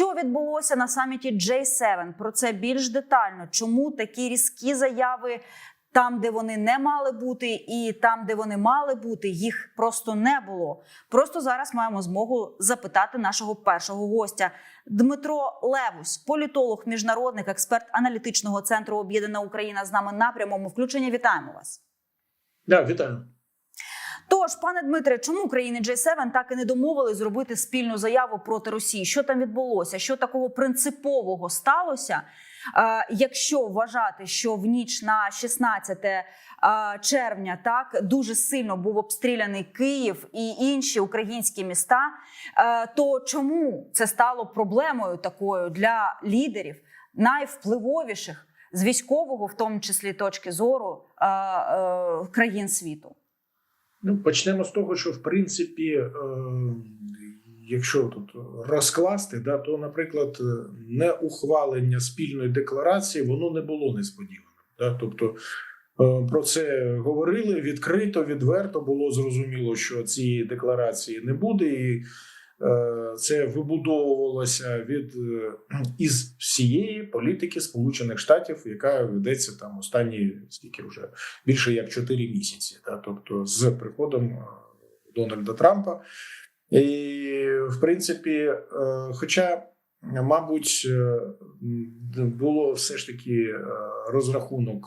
Що відбулося на саміті J7? Про це більш детально. Чому такі різкі заяви там, де вони не мали бути, і там, де вони мали бути, їх просто не було. Просто зараз маємо змогу запитати нашого першого гостя Дмитро Левусь, політолог, міжнародник, експерт аналітичного центру Об'єднана Україна з нами на прямому включенні. Вітаємо вас. Да, вітаю. Тож, пане Дмитре, чому країни G7 так і не домовили зробити спільну заяву проти Росії? Що там відбулося? Що такого принципового сталося? Е, якщо вважати, що в ніч на 16 е, червня так дуже сильно був обстріляний Київ і інші українські міста, е, то чому це стало проблемою такою для лідерів найвпливовіших з військового, в тому числі точки зору країн світу? Ну, почнемо з того, що в принципі, е, якщо тут розкласти, да, то, наприклад, не ухвалення спільної декларації воно не було несподіваним. Да? Тобто е, про це говорили відкрито, відверто було зрозуміло, що цієї декларації не буде, і це вибудовувалося від е, із всієї політики Сполучених Штатів, яка ведеться там останні скільки вже більше як 4 місяці, да? тобто з приходом е, Дональда Трампа. І, в принципі, е, хоча, мабуть, е, було все ж таки е, розрахунок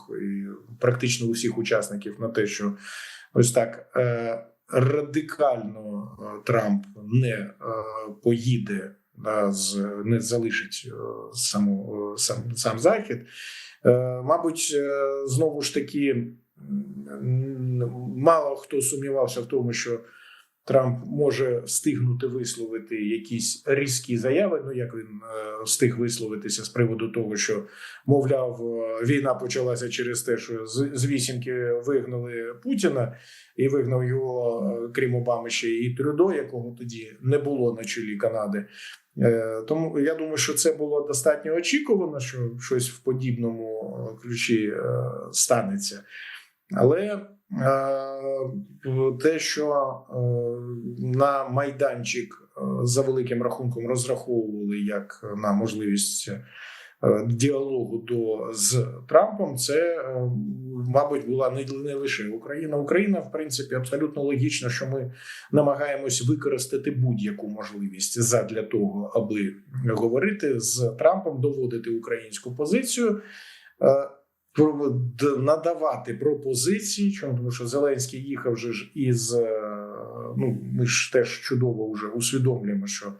практично усіх учасників на те, що ось так е, радикально е, Трамп не е, поїде, з не залишить е, саму сам, сам захід. Мабуть, знову ж таки, мало хто сумнівався в тому, що Трамп може встигнути висловити якісь різкі заяви. Ну як він е, встиг висловитися з приводу того, що мовляв, е, війна почалася через те, що з, вісімки вигнали Путіна і вигнав його, е, крім Обами, ще і Трюдо, якого тоді не було на чолі Канади. Тому я думаю, що це було достатньо очікувано, що щось в подібному ключі станеться. Але те, що е, на майданчик е, за великим рахунком розраховували як на можливість е, діалогу до з Трампом, це е, мабуть була не, не лише Україна. Україна, в принципі, абсолютно логічно, що ми намагаємось використати будь-яку можливість задля того, аби говорити з Трампом, доводити українську позицію. Надавати пропозиції, чому тому що Зеленський їхав же ж із е, ну ми ж теж чудово вже усвідомлюємо, що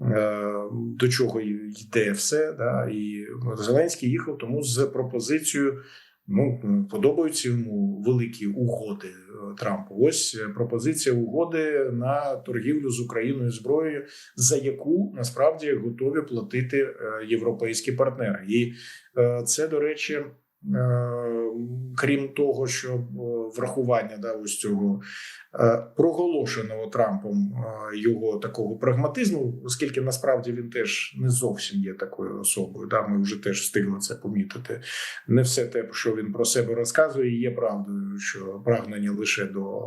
е, до чого йде все. Да, і Зеленський їхав тому з пропозицією. Ну подобаються йому великі угоди е, Трампу. Ось пропозиція угоди на торгівлю з Україною зброєю, за яку насправді готові платити європейські партнери. І це, до речі, крім того, що е, врахування да, ось цього е, проголошеного Трампом е, його такого прагматизму, оскільки насправді він теж не зовсім є такою особою. Да, ми вже теж встигли це помітити. Не все те, що він про себе розказує, є правдою, що прагнення лише до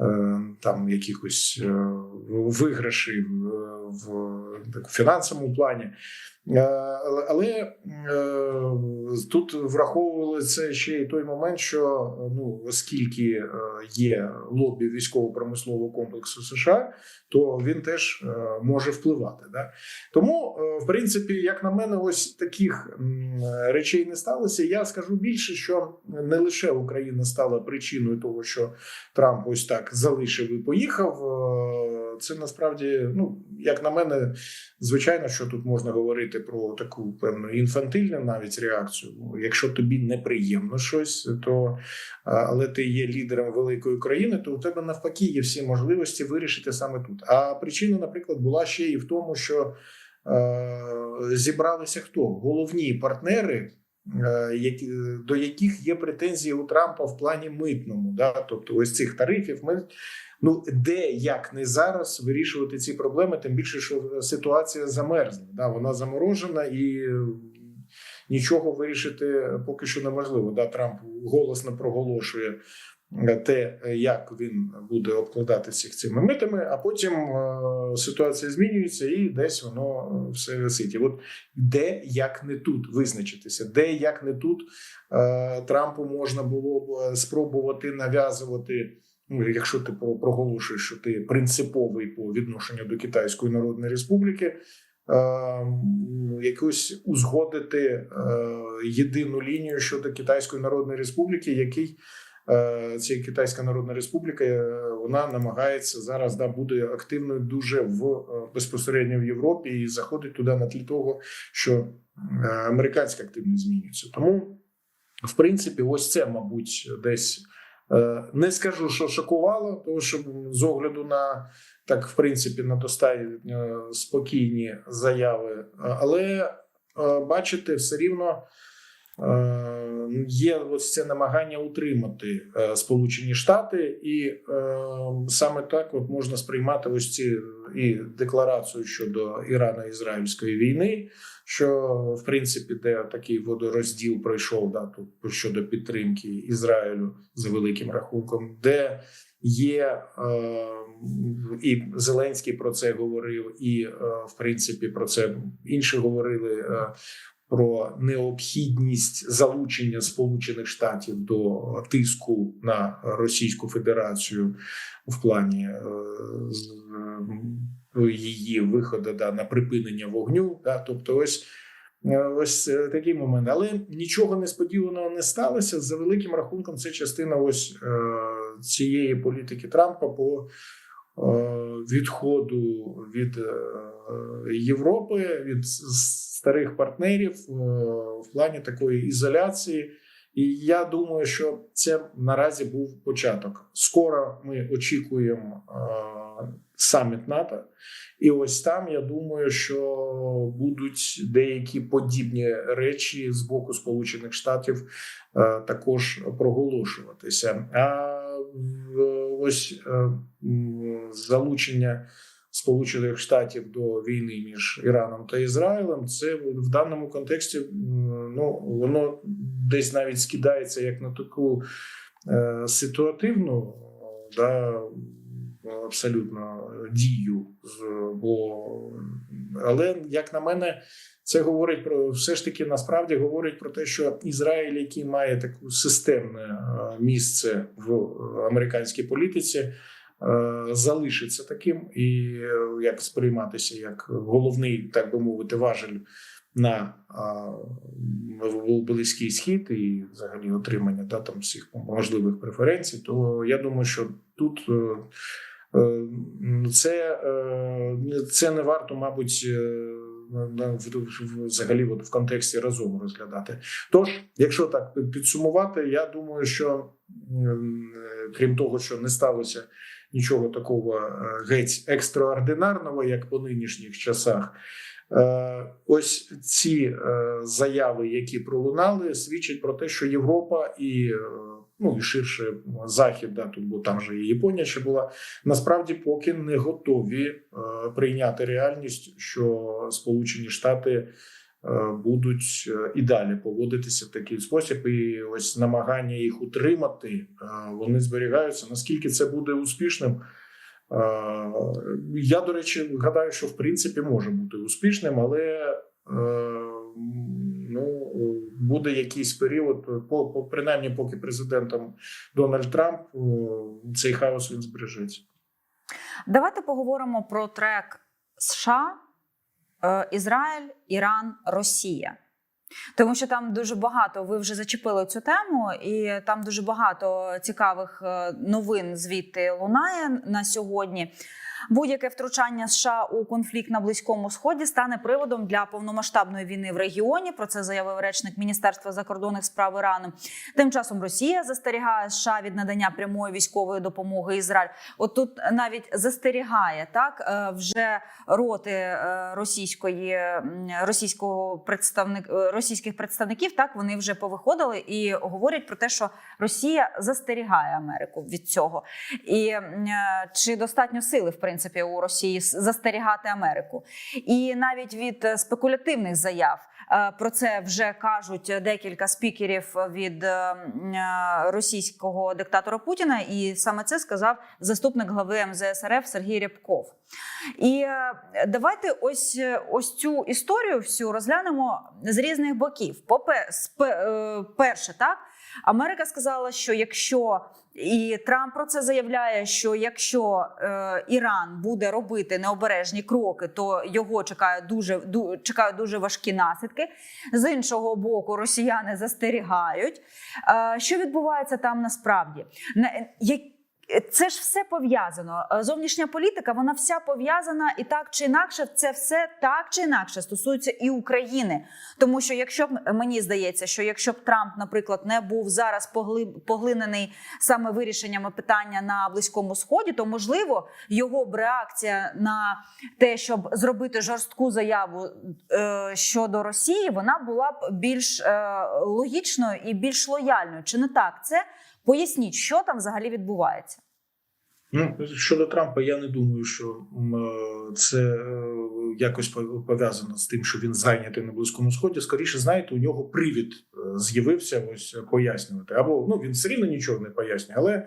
е, там якихось е, виграшів е, в фінансовому плані. Е, Але, е, тут враховували це ще й той момент, що ну оскільки е, лобі військово-промислового комплексу США, то він теж е, може впливати. Да? Тому, е, в принципі, як на мене, ось таких речей не сталося. Я скажу більше, що не лише Україна стала причиною того, що Трамп ось так залишив і поїхав. Це насправді, ну як на мене, звичайно, що тут можна говорити про таку певну інфантильну навіть реакцію. Ну, Якщо тобі неприємно щось, то але ти є лідером великої країни, то у тебе навпаки є всі можливості вирішити саме тут. А причина, наприклад, була ще і в тому, що е, зібралися хто головні партнери. які- До яких є претензії у Трампа в плані митному, да, тобто ось цих тарифів, ми ну де як не зараз вирішувати ці проблеми, тим більше, що ситуація замерзла. Да, вона заморожена і е, нічого вирішити поки що неможливо. Да, Трамп голосно проголошує е, те, е, як він буде обкладатися цими митами, а потім ситуація змінюється і десь воно все висить. І от де як не тут визначитися, де як не тут Трампу можна було б спробувати нав'язувати. Ну, якщо ти про- проголошуєш, що ти принциповий по відношенню до Китайської Народної Республіки, е, м, узгодити е, єдину лінію щодо Китайської Народної Республіки, який е, ця Китайська Народна Республіка вона намагається зараз да буде активною дуже в безпосередньо в Європі і заходить туди на тлі того, що американська активність змінюється. Тому, в принципі, ось це, мабуть, десь. Е, Не скажу, що шокувало, тому що з огляду на так, в принципі, на достатньо спокійні заяви, Е, але бачити бачите, все рівно е, є ось це намагання утримати е, Сполучені Штати, і е, саме так от можна сприймати ось ці і декларацію щодо Ірано-Ізраїльської війни, що в принципі, де такий водорозділ пройшов да, тут щодо підтримки Ізраїлю за великим рахунком, де є е, і Зеленський про це говорив, і в принципі про це інші говорили. Про необхідність залучення Сполучених Штатів до тиску на Російську Федерацію в плані е, е, її виходу да, на припинення вогню. Да, тобто, ось Е, Ось такий момент, але нічого несподіваного не сталося. За великим рахунком, це частина ось цієї політики Трампа по відходу від Європи, від старих партнерів е, в плані такої ізоляції. І я думаю, що це наразі був початок. Скоро ми очікуємо е, саміт НАТО. І ось там я думаю, що будуть деякі подібні речі з боку Сполучених Штатів е, також проголошуватися. А ось е, залучення Сполучених Штатів до війни між Іраном та Ізраїлем, це в даному контексті ну воно десь навіть скидається як на таку е, ситуативну да, абсолютно дію. Бо, але як на мене, це говорить про все ж таки насправді говорить про те, що Ізраїль, який має таку системне е, місце в американській політиці, залишиться таким і е, як сприйматися як головний, так би мовити, важель на близький схід і взагалі отримання да, там всіх можливих преференцій, то я думаю, що тут. е, е, Це, е, це не варто, мабуть, е, взагалі от в контексті разом розглядати. Тож, якщо так підсумувати, я думаю, що е, крім того, що не сталося нічого такого е, геть екстраординарного, як по нинішніх часах. Е, Ось ці е, заяви, які пролунали, свідчать про те, що Європа і ну і ширше захід, да, тут бо там же і Японія ще була. Насправді поки не готові прийняти реальність, що Сполучені Штати будуть е, і далі поводитися в такий спосіб, і ось намагання їх утримати, е, вони зберігаються. Наскільки це буде успішним? Е, Я, до речі, гадаю, що в принципі може бути успішним, але е, ну, буде якийсь період, по, принаймні, поки президентом Дональд Трамп е, цей хаос він збережеться. Давайте поговоримо про трек США, е, Ізраїль, Іран, Росія. Тому що там дуже багато, ви вже зачепили цю тему, і там дуже багато цікавих е, новин звідти лунає на сьогодні. Будь-яке втручання США у конфлікт на близькому сході стане приводом для повномасштабної війни в регіоні. Про це заявив речник Міністерства закордонних справ Ірану. Тим часом Росія застерігає США від надання прямої військової допомоги Ізраїль. От тут навіть застерігає так е, вже роти е, російської російського представник російських представників так вони вже повиходили і говорять про те, що Росія застерігає Америку від цього. І е, чи достатньо сили, в принципі, у Росії застерігати Америку? І навіть від е, спекулятивних заяв про це вже кажуть декілька спікерів від е, е, російського диктатора Путіна, і саме це сказав заступник глави МЗС РФ Сергій Рябков. І е, давайте ось е, ось цю історію всю розглянемо з різних боків. Попе е, перше, так Америка сказала, що якщо і Трамп про це заявляє, що якщо е, Іран буде робити необережні кроки, то його чекає дуже ду, чекають дуже важкі наслідки. З іншого боку, росіяни застерігають. Е, що відбувається там насправді? На- як- це ж все пов'язано. Е, Зовнішня політика, вона вся пов'язана і так чи інакше, це все так чи інакше стосується і України. Тому що якщо б мені здається, що якщо б Трамп, наприклад, не був зараз погли- поглинений саме вирішеннями питання на близькому сході, то можливо його б реакція на те, щоб зробити жорстку заяву е, щодо Росії, вона була б більш е, логічною і більш лояльною. Чи не так? Це поясніть, що там взагалі відбувається. Ну, щодо Трампа, я не думаю, що е, це е, якось пов'язано з тим, що він зайнятий на близькому сході. Скоріше, знаєте, у нього привід е, з'явився ось пояснювати. Або ну він все рівно нічого не пояснює, але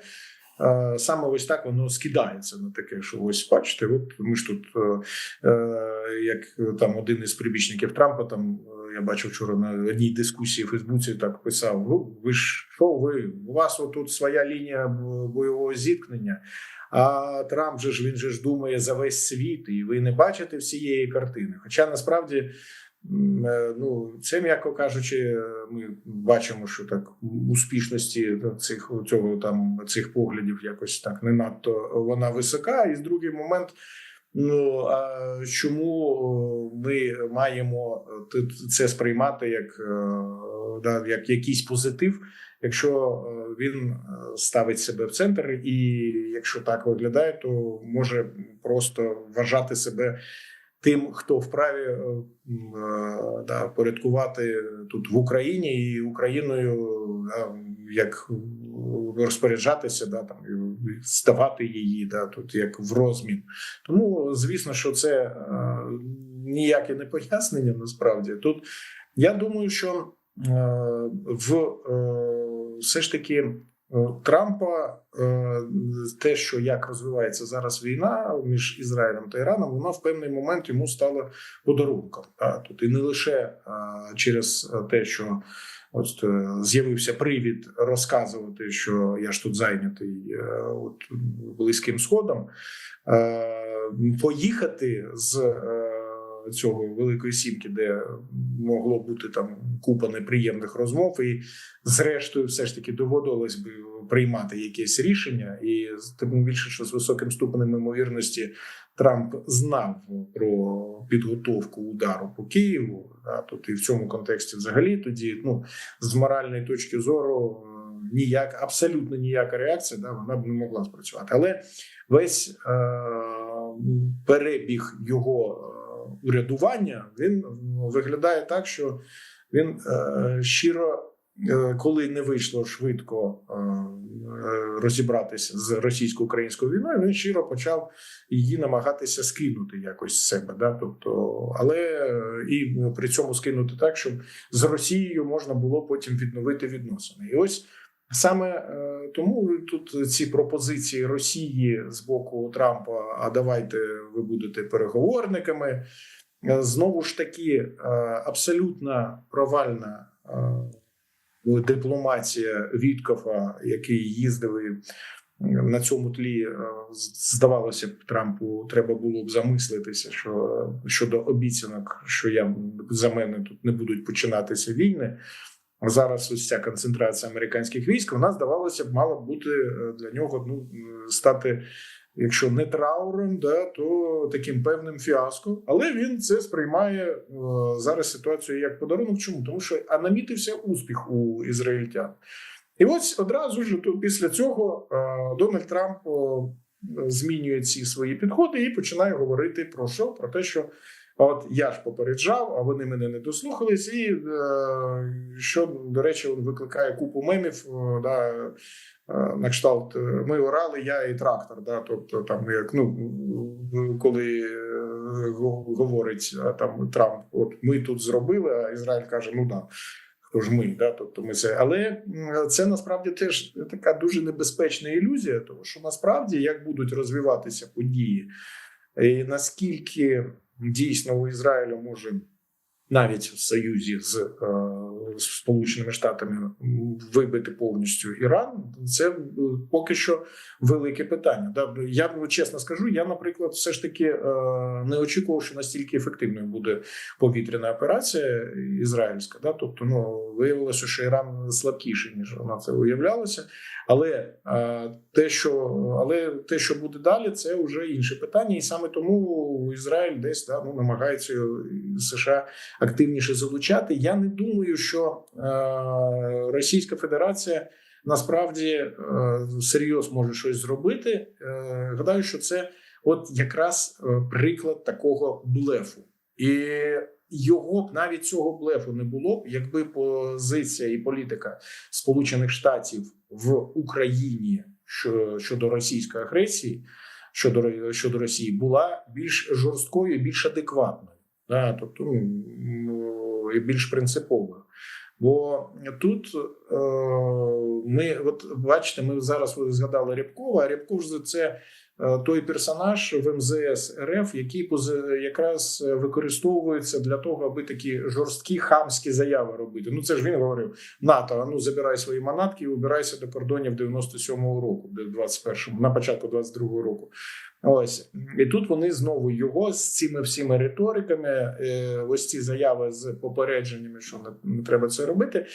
саме ось так воно скидається на таке, що ось бачите, от ми ж тут, е, е, як там один із прибічників Трампа, там е, я бачив вчора на одній дискусії в Фейсбуці, так писав: Ну, ви ж що ви? У вас отут своя лінія бойового зіткнення. А Трамп же ж він же ж думає за весь світ, і ви не бачите всієї картини. Хоча насправді, ну це м'яко кажучи, е, ми бачимо, що так успішності цих цього там цих поглядів якось так не надто вона висока. І з другий момент. Ну а чому ми маємо е, це сприймати як, е, да, як якийсь позитив, якщо е, він е, ставить себе в центр, і якщо так виглядає, то може просто вважати себе тим, хто вправі е, е, да, порядкувати тут в Україні і Україною, да, як розпоряджатися, да, там ставати її, да, тут як в розмін. Тому звісно, що це е, ніяке не пояснення. Насправді тут я думаю, що е, в е, все ж таки е, Трампа е, те, що як розвивається зараз війна між Ізраїлем та Іраном, вона в певний момент йому стала подарунком. Та, тут і не лише е, через те, що От е, з'явився привід розказувати, що я ж тут зайнятий е, от близьким сходом. Е, Поїхати з е, цього великої сімки, де могло бути там купа неприємних розмов, і зрештою, все ж таки доводилось би приймати якесь рішення, і тим більше, що з високим ступенем ймовірності Трамп знав про підготовку удару по Києву. Да, тут і в цьому контексті взагалі тоді, ну з моральної точки зору, ніяк абсолютно ніяка реакція, да, вона б не могла спрацювати. Але весь е, перебіг його урядування він виглядає так, що він е, щиро. е, Коли не вийшло швидко е, розібратися з російсько-українською війною, він щиро почав її намагатися скинути якось з себе. Да? Тобто, але і при цьому скинути так, щоб з Росією можна було потім відновити відносини. І ось саме е, тому тут ці пропозиції Росії з боку Трампа: а давайте ви будете переговорниками. Е, Знову ж таки, е, абсолютно провальна дипломатія Віткофа, який їздив на цьому тлі здавалося б, Трампу треба було б замислитися, що щодо обіцянок, що я за мене тут не будуть починатися війни. Зараз ось ця концентрація американських військ, вона здавалося б, мала бути е, для нього ну стати, якщо не трауром, да то таким певним фіаско. Але він це сприймає е, зараз ситуацію як подарунок. Чому тому, що намітився успіх у ізраїльтян. І ось одразу ж то після цього е, Дональд Трамп е, змінює ці свої підходи і починає говорити про що? Про те, що от я ж попереджав, а вони мене не дослухались, і е, що до речі, він викликає купу мемів. Да, е, на кшталт е, ми орали, я і трактор. Да, тобто, там як ну коли го- говорить там Трамп, от ми тут зробили, а Ізраїль каже: ну да. Ж ми, да, тобто ми це, але це насправді теж така дуже небезпечна ілюзія, тому що насправді як будуть розвиватися події, і наскільки дійсно у Ізраїлю може навіть в союзі з е, Сполученими Штатами вибити повністю Іран, це е, поки що велике питання. Я чесно скажу, я, наприклад, все ж таки е, не очікував, що настільки ефективною буде повітряна операція ізраїльська. Тобто, ну виявилося, що Іран слабкіший ніж вона це уявлялося. Але те, що але те, що буде далі, це вже інше питання, і саме тому Ізраїль десь да, ну, намагається США активніше залучати. Я не думаю, що е, Російська Федерація насправді е, серйозно може щось зробити. Е, гадаю, що це от якраз приклад такого блефу. І його б навіть цього блефу не було б, якби позиція і політика Сполучених Штатів в Україні щодо російської агресії, щодо щодо Росії, була більш жорсткою, більш адекватною, да, тобто ну, і більш принциповою. Бо тут е, ми, от бачите, ми зараз згадали Рябкова. а Рябков це е, той персонаж в МЗС РФ, який якраз е, використовується для того, аби такі жорсткі хамські заяви робити. Ну це ж він говорив: НАТО, ну забирай свої манатки і убирайся до кордонів 97-го року, де 21-му, на початку 22-го року. Ось і тут вони знову його з цими всіми риториками, е, ось ці заяви з попередженнями, що не, треба це робити.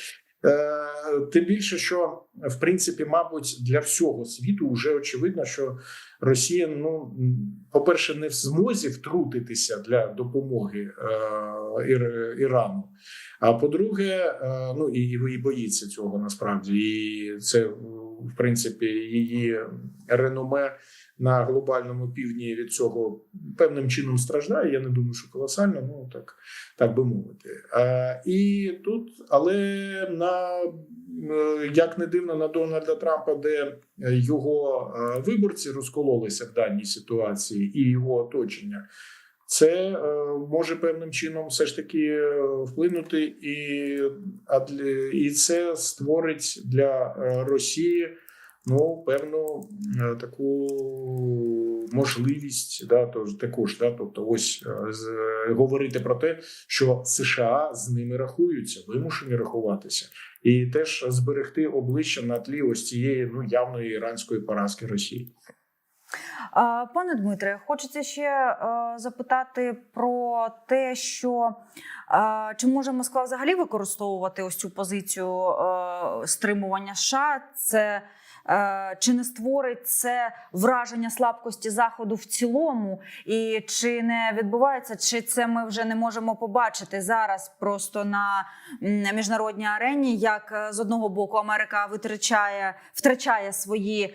Е, тим більше, що в принципі, мабуть, для всього світу вже очевидно, що Росія, ну по-перше, не в змозі втрутитися для допомоги е, Ір- Ірану. А по-друге, е, ну і, і боїться цього насправді, і це в принципі її реноме на глобальному півдні від цього певним чином страждає. Я не думаю, що колосально, ну так, так би мовити. Е, і тут, але на е, як не дивно, на Дональда Трампа, де його е, виборці розкололися в даній ситуації, і його оточення. Це е, може певним чином все ж таки е, вплинути, і, а і це створить для Росії ну певну е, таку можливість, да, тож також, да, тобто, ось е, з, говорити про те, що США з ними рахуються, вимушені рахуватися, і теж зберегти обличчя на тлі ось цієї ну явної іранської поразки Росії. Пане Дмитре, хочеться ще е, запитати про те, що е, чи може Москва взагалі використовувати ось цю позицію е, стримування США? Це е, чи не створить це враження слабкості заходу в цілому, і чи не відбувається, чи це ми вже не можемо побачити зараз просто на міжнародній арені, як е, з одного боку Америка витрачає втрачає свої е,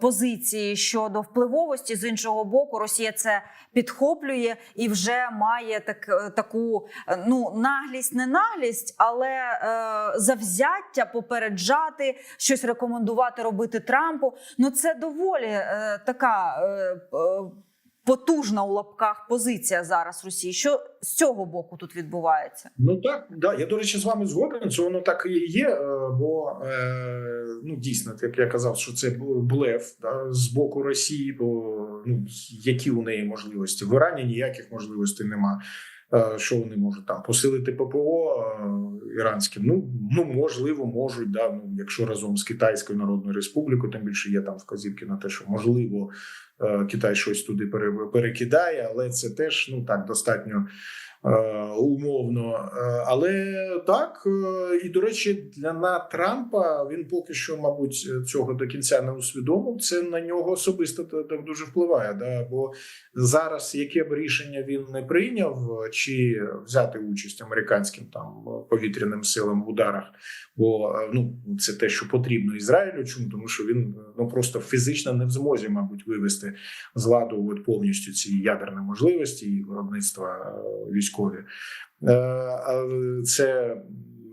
позиції щодо впливовості, з іншого боку, Росія це підхоплює і вже має так, е, таку е, ну наглість, не наглість, але е, завзяття попереджати, щось рекомендувати робити Трампу. Ну це доволі е, така. Е, е, Потужна у лапках позиція зараз Росії. Що з цього боку тут відбувається? Ну так, да. Я до речі, з вами згоден. Це воно так і є. е, Бо е, ну дійсно, як я казав, що це блеф да, з боку Росії, бо ну які у неї можливості в Ірані ніяких можливостей нема. Е, Що вони можуть там посилити ППО е, іранським? Ну ну можливо, можуть да. Ну якщо разом з Китайською Народною Республікою, тим більше є там вказівки на те, що можливо е, Китай щось туди пере- перекидає, але це теж ну так достатньо умовно. Е, Але так, е, і до речі, для на Трампа він поки що, мабуть, цього до кінця не усвідомив. Це на нього особисто та- так дуже впливає. Да? Бо зараз яке б рішення він не прийняв, чи взяти участь американським там повітряним силам в ударах, бо е, ну це те, що потрібно Ізраїлю. Чому тому, що він ну просто фізично не в змозі, мабуть, вивести з ладу от повністю ці ядерні можливості і виробництва е, військові. Е, Це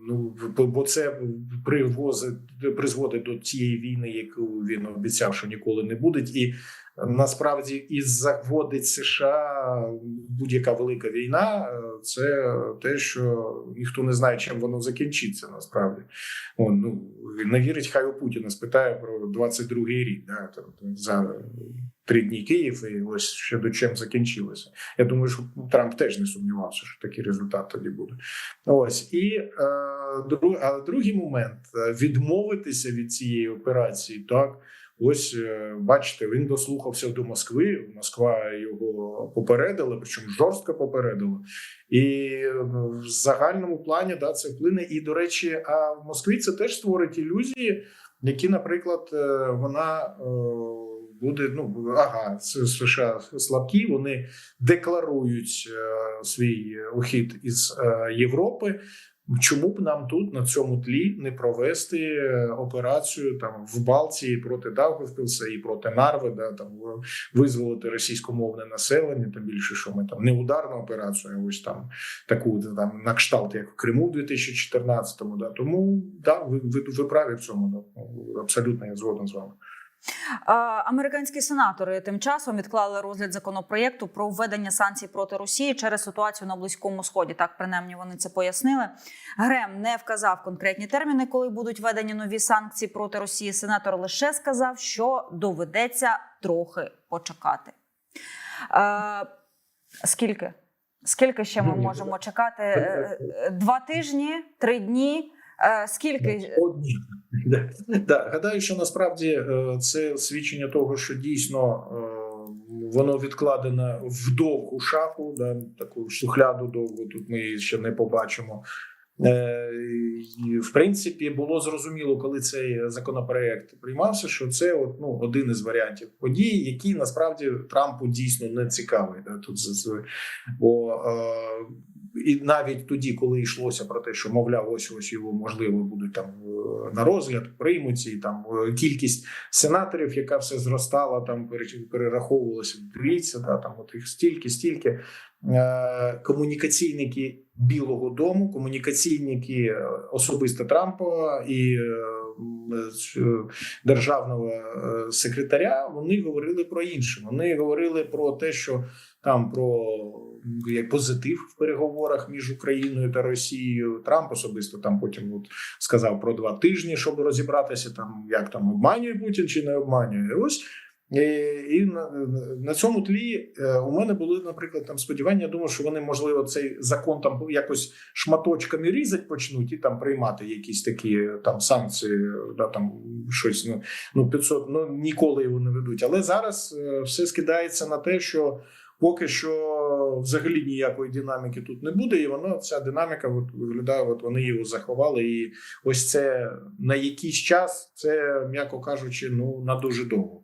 ну бо- це привозить призводить до тієї війни, яку він обіцяв, що ніколи не буде, і насправді і заводить США будь-яка велика війна. е, Це те, що ніхто не знає, чим воно закінчиться. Насправді, О, ну не вірить, хай у Путіна спитає про 22-й рік. Да, там, за три дні Київ, і ось ще до чим закінчилося. Я думаю, що Трамп теж не сумнівався, що такий результат тоді буде. Ось і е, друг, а другий момент відмовитися від цієї операції. Так, ось е, бачите, він дослухався до Москви. Москва його попередила, причому жорстко попередила. І е, в загальному плані да, це вплине. І до речі, а в Москві це теж створить ілюзії, які, наприклад, е, вона. Буде ну ага, США слабкі. Вони декларують е, свій ухід із е, Європи. Чому б нам тут на цьому тлі не провести е, операцію там в Балтії проти Даугавпілса і проти Нарви, да там визволити російськомовне населення? Тим більше, що ми там не ударну операцію, а ось там таку там на кшталт, як в Криму в 2014-му. Да тому да, ви, ви, ви праві в цьому. Да. Абсолютно я згоден з вами. А, Американські сенатори тим часом відклали розгляд законопроєкту про введення санкцій проти Росії через ситуацію на близькому сході. Так принаймні вони це пояснили. Грем не вказав конкретні терміни, коли будуть введені нові санкції проти Росії. Сенатор лише сказав, що доведеться трохи почекати. А, скільки? Скільки ще ми можемо чекати? Е, е, Два тижні, три дні. Е, Скільки Одні. Да. Да. Гадаю, що насправді е, це свідчення того, що дійсно е, воно відкладено в довгу шафу, да, таку шухляду довгу. Тут ми ще не побачимо. Е, В принципі, було зрозуміло, коли цей законопроект приймався, що це от, ну, один із варіантів подій, який насправді Трампу дійсно не цікавий. Да, тут бо і навіть тоді, коли йшлося про те, що мовляв, ось ось його можливо будуть там е, на розгляд, приймуться, і там е, кількість сенаторів, яка все зростала, там перераховувалася. Дивіться, да, там от їх стільки, стільки. Е, Комунікаційники Білого Дому, комунікаційники е, особисто Трампа і е, державного секретаря. Вони говорили про інше. Вони говорили про те, що там про як позитив в переговорах між Україною та Росією. Трамп особисто там потім от сказав про два тижні, щоб розібратися, там як там обманює Путін чи не обманює. І Ось. І, і на, цьому тлі е, у мене були, наприклад, там сподівання. Я думаю, що вони можливо цей закон там якось шматочками різати почнуть і там приймати якісь такі там санкції, да там щось ну, ну 500, ну ніколи його не ведуть. Але зараз е, все скидається на те, що поки що взагалі ніякої динаміки тут не буде, і воно ця динаміка от, виглядає. От вони його заховали. І ось це на якийсь час, це м'яко кажучи, ну на дуже довго.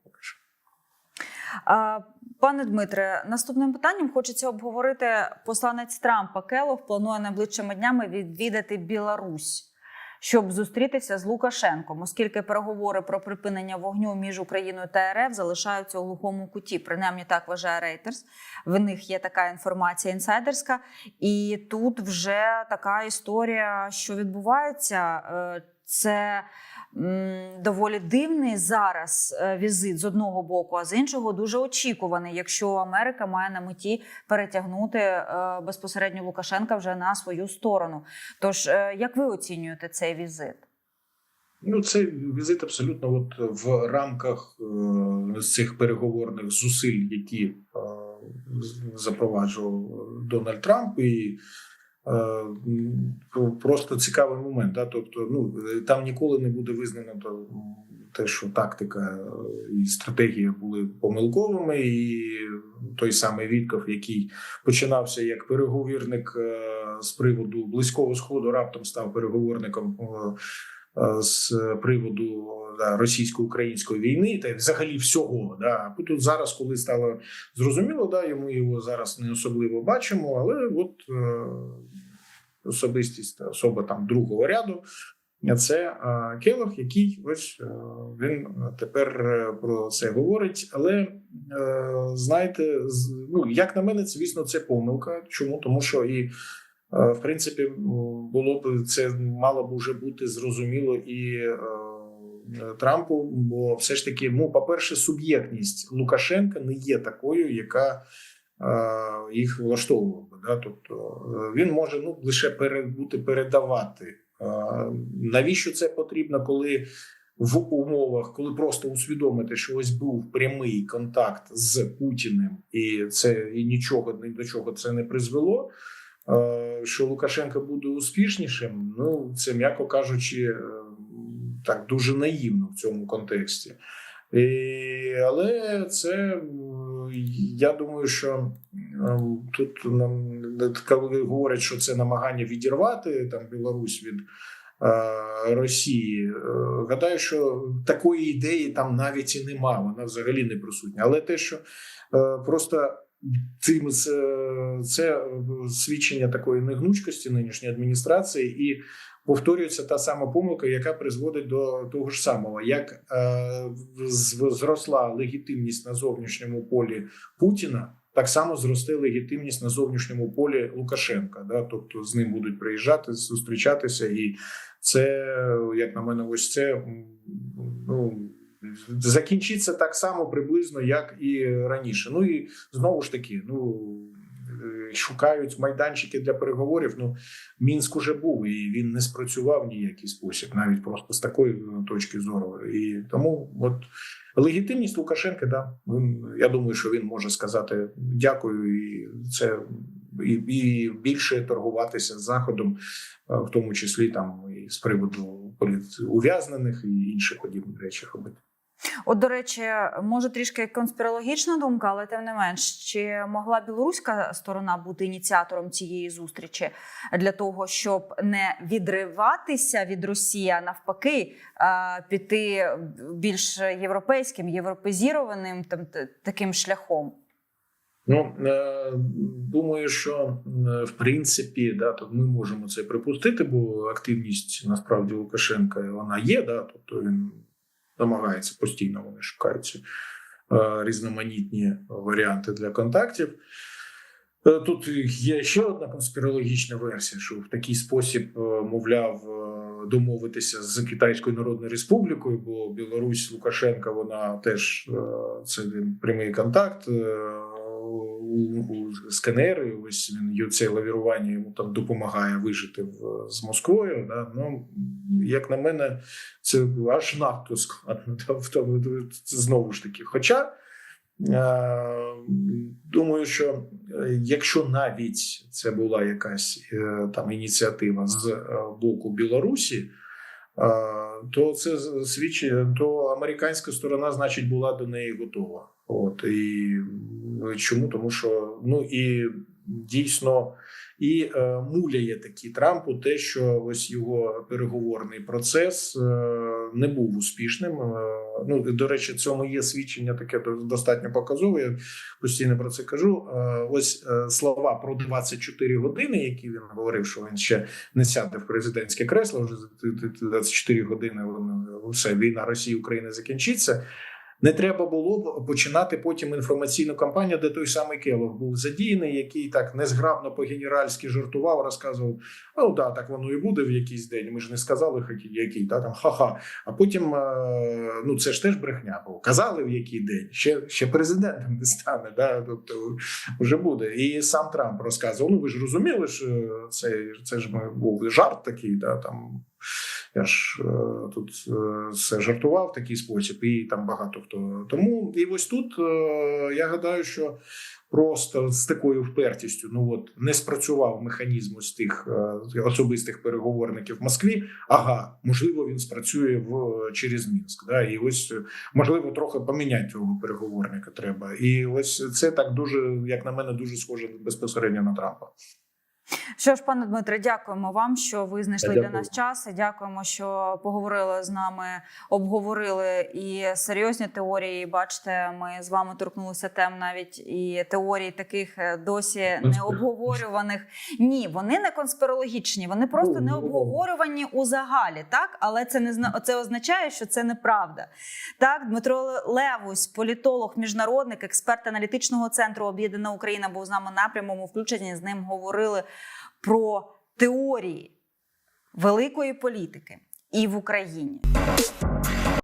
Пане Дмитре, наступним питанням хочеться обговорити посланець Трампа Келох планує найближчими днями відвідати Білорусь. Щоб зустрітися з Лукашенком, оскільки переговори про припинення вогню між Україною та РФ залишаються у глухому куті, принаймні так вважає Рейтерс. В них є така інформація інсайдерська, і тут вже така історія, що відбувається. Е, Це доволі дивний зараз е, візит з одного боку, а з іншого дуже очікуваний, якщо Америка має на меті перетягнути е, безпосередньо Лукашенка вже на свою сторону. Тож, е, як ви оцінюєте цей візит? Ну, це візит абсолютно от в рамках е, цих переговорних зусиль, які е, запроваджував Дональд Трамп, і просто цікавий момент. Да? Тобто, ну там ніколи не буде визнано те, що тактика е, і стратегія були помилковими, і той самий Вітков, який починався як переговірник е, з приводу близького сходу, раптом став переговорником. е, е, З приводу да, російсько-української війни та взагалі всього, да тут зараз, коли стало зрозуміло, да, ми його зараз не особливо бачимо, але от е, особистість особа там другого ряду. Це е, Келох, який ось е, він тепер е, про це говорить. Але е, знаєте, ну як на мене, звісно, це помилка. Чому? Тому що і е, в принципі було б це мало б уже бути зрозуміло і е, Трампу, бо все ж таки, ну, по-перше, суб'єктність Лукашенка не є такою, яка е, їх влаштовувала. Да? Тобто е, він може ну лише бути передавати. Навіщо це потрібно, коли в умовах, коли просто усвідомити, що ось був прямий контакт з Путіним, і це і нічого ні до чого це не призвело. Що Лукашенко буде успішнішим, ну це м'яко кажучи, е, так дуже наївно в цьому контексті. І, але це я думаю, що тут нам коли говорять, що це намагання відірвати там Білорусь від е, Росії. е, Гадаю, що такої ідеї там навіть і нема, вона взагалі не присутня. Але те, що е, просто цим це, це свідчення такої негнучкості нинішньої адміністрації і. Повторюється та сама помилка, яка призводить до того ж самого, як е, зросла легітимність на зовнішньому полі Путіна, так само зросте легітимність на зовнішньому полі Лукашенка. Да? Тобто з ним будуть приїжджати, зустрічатися, і це, як на мене, ось це ну. Закінчиться так само приблизно, як і раніше. Ну і знову ж таки, ну шукають майданчики для переговорів. Ну Мінськ уже був і він не спрацював ніякий спосіб, навіть просто з такої е, точки зору. І тому, от легітимність Лукашенка, да, він я думаю, що він може сказати дякую, і це і, і більше торгуватися з заходом, е, в тому числі там і з приводу політ- ув'язнених і інших подібних речей робити. От, до речі, може трішки конспірологічна думка, але тим не менш, чи могла білоруська сторона бути ініціатором цієї зустрічі для того, щоб не відриватися від Росії, а навпаки, піти більш європейським, європезірованим там таким шляхом? Ну е, думаю, що в принципі, да, то ми можемо це припустити, бо активність насправді Лукашенка вона є. Да, тобто він намагається постійно. Вони шукаються е, різноманітні варіанти для контактів. Е, Тут є ще одна конспірологічна версія, що в такий спосіб, е, мовляв, домовитися з Китайською Народною Республікою, бо Білорусь Лукашенка, вона теж це прямий контакт. У, і ось він це лавірування йому там допомагає вижити в, з Москвою. Да? Ну, як на мене, це аж надто складно. Да? знову ж таки. Хоча е, думаю, що е, якщо навіть це була якась е, там ініціатива з боку Білорусі. То це свідчить, то американська сторона, значить, була до неї готова. От і чому? Тому що ну і дійсно і е, муляє такі Трампу те, що ось його переговорний процес е, не був успішним. Е, ну до речі, цьому є свідчення таке до- достатньо показове. Я постійно про це кажу. Е, ось е, слова про 24 години, які він говорив, що він ще не сяде в президентське кресло. Вже за 24 години все війна Росії України закінчиться. Не треба було б починати потім інформаційну кампанію, де той самий Келог був задіяний, який так незграбно по-генеральськи жартував, розказував: ну да, так воно і буде в якийсь день. Ми ж не сказали, який, да, там ха-ха. А потім е, ну це ж теж брехня, бо казали в який день, ще, ще президентом не стане. Да, тобто вже буде. І сам Трамп розказував: ну ви ж розуміли, що це, це ж був жарт такий, да, там. Я ж е, тут е, все жартував в такий спосіб, і там багато хто. Тому і ось тут е, я гадаю, що просто з такою впертістю, ну от не спрацював механізм ось тих особистих переговорників в Москві. Ага, можливо, він спрацює в через Мінськ. Да, і ось можливо трохи поміняти цього переговорника треба. І ось це так дуже, як на мене, дуже схоже безпосередньо на Трампа. Що ж, пане Дмитре, дякуємо вам, що ви знайшли для нас час. І Дякуємо, що поговорили з нами, обговорили і серйозні теорії. Бачите, ми з вами торкнулися тем навіть і теорій таких е, досі не обговорюваних. Ні, вони не конспірологічні, вони просто Ну, не ну, обговорювані у загалі. Так, але це не зна- це означає, що це неправда. Так, Дмитро Левусь, політолог, міжнародник, експерт аналітичного центру Об'єднана Україна, був з нами на прямому включенні. З ним говорили про теорії великої політики і в Україні.